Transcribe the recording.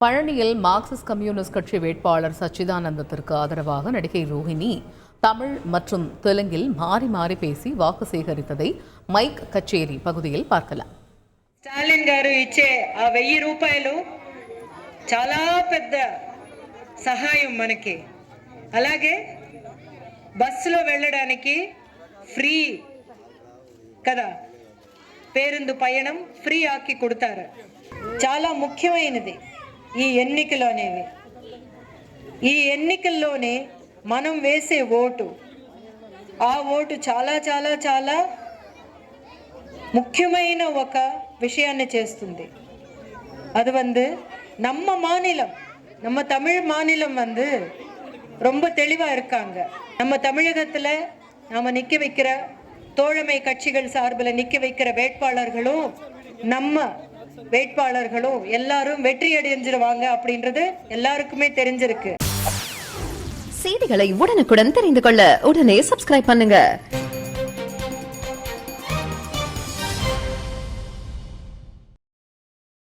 பழனியில் Marxist communist கட்சி வேட்பாளர் சச்சிதானந்தத்திற்கு ஆதரவாக நடிகை ரோஹிணி தமிழ் மற்றும் தெலுங்கில் மாறி மாறி பேசி வாக்கு சேகரித்ததை மைக் கச்சேரி பகுதியில் பார்க்கலாம் స్టాలిన్ గారు ఇచ్చే ఆ వెయ్యి రూపాయలు చాలా పెద్ద సహాయం మనకి అలాగే బస్సులో వెళ్ళడానికి ఫ్రీ కదా పేరుందు పయనం ఫ్రీ ఆకి కొడతారు చాలా ముఖ్యమైనది ఈ ఎన్నికలోనేవి ఈ ఎన్నికల్లోనే మనం వేసే ఓటు. ఆ ఓటు చాలా చాలా చాలా ముఖ్యమైన ఒక విషయాన్ని చేస్తుంది. அது வந்து நம்ம மாநிலம் நம்ம தமிழ் மாநிலம் வந்து ரொம்ப தெளிவாக இருக்காங்க நம்ம தமிழகத்தில் நாம் நிற்க வைக்கிற தோழமை கட்சிகள் சார்பில் நிற்க வைக்கிற வேட்பாளர்களும் நம்ம வேட்பாளர்களும் எல்லாரும் வெற்றி அடைஞ்சிருவாங்க அப்படின்றது எல்லாருக்குமே தெரிஞ்சிருக்கு. செய்திகளை உடனுக்குடன் தெரிந்து கொள்ள உடனே சப்ஸ்கிரைப் பண்ணுங்க.